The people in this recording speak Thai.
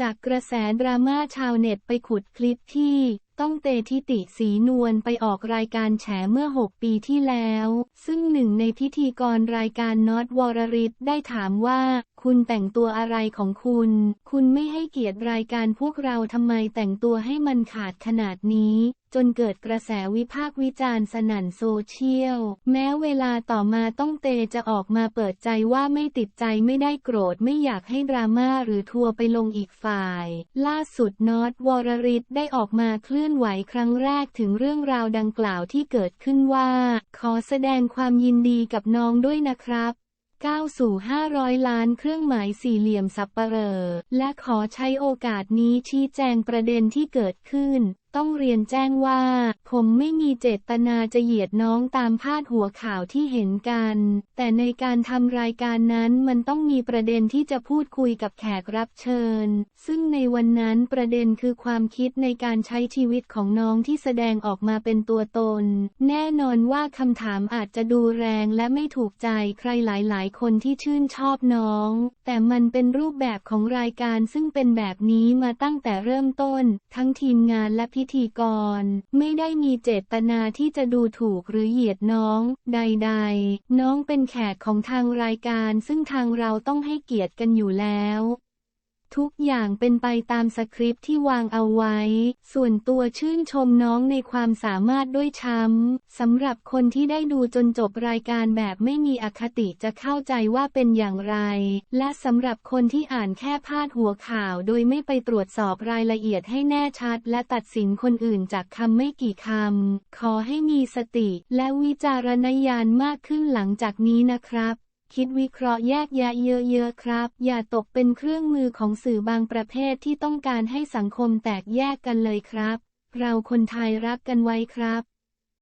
จากกระแสดราม่าชาวเน็ตไปขุดคลิปที่ต้องเตทิติสีนวลไปออกรายการแฉเมื่อ 6 ปีที่แล้ว ซึ่งหนึ่งในพิธีกรรายการน็อตวรริศได้ถามว่า คุณแต่งตัวอะไรของคุณ คุณไม่ให้เกียรติรายการพวกเราทำไมแต่งตัวให้มันขาดขนาดนี้ จนเกิดกระแสวิพากษ์วิจารณ์สนั่นโซเชียล แม้เวลาต่อมาต้องเตจะออกมาเปิดใจว่าไม่ติดใจไม่ได้โกรธไม่อยากให้ดราม่าหรือทัวร์ไปลงอีกฝ่าย ล่าสุดน็อตวรริศได้ออกมาเคลื่อนไหวครั้งแรกถึงเรื่องราวดังกล่าวที่เกิดขึ้นว่า ขอแสดงความยินดีกับน้องด้วยนะครับ ก้าวสู่ 500 ล้านเครื่องหมายสี่เหลี่ยมสับปเหรอและขอใช้โอกาสนี้ชี้แจงประเด็นที่เกิดขึ้น ต้องเรียนแจ้งว่า ผมไม่มีเจตนาจะเหยียดน้องตามพาดหัวข่าวที่เห็นกัน แต่ในการทำรายการนั้นมันต้องมีประเด็นที่จะพูดคุยกับแขกรับเชิญ ซึ่งในวันนั้นประเด็นคือความคิดในการใช้ชีวิตของน้องที่แสดงออกมาเป็นตัวตน แน่นอนว่าคำถามอาจจะดูแรงและไม่ถูกใจใครหลาย ๆ คนที่ชื่นชอบน้อง แต่มันเป็นรูปแบบของรายการซึ่งเป็นแบบนี้มาตั้งแต่เริ่มต้น ทั้งทีมงานและพิธีกร ไม่ได้มีเจตนาที่จะดูถูกหรือเหยียดน้อง ใดๆ น้องเป็นแขกของทางรายการ ซึ่งทางเราต้องให้เกียรติกันอยู่แล้ว ทุกอย่างเป็นไปตามสคริปต์ที่วางเอาไว้ ส่วนตัวชื่นชมน้องในความสามารถด้วยช้ำสำหรับคนที่ได้ดูจนจบรายการแบบไม่มีอคติจะเข้าใจว่าเป็นอย่างไร และสำหรับคนที่อ่านแค่พาดหัวข่าวโดยไม่ไปตรวจสอบรายละเอียดให้แน่ชัด และตัดสินคนอื่นจากคำไม่กี่คำ ขอให้มีสติและวิจารณญาณมากขึ้นหลังจากนี้นะครับ คิดวิเคราะห์แยกแยะเยอะๆครับ อย่าตกเป็นเครื่องมือของสื่อบางประเภทที่ต้องการให้สังคมแตกแยกกันเลยครับ เราคนไทยรักกันไว้ครับ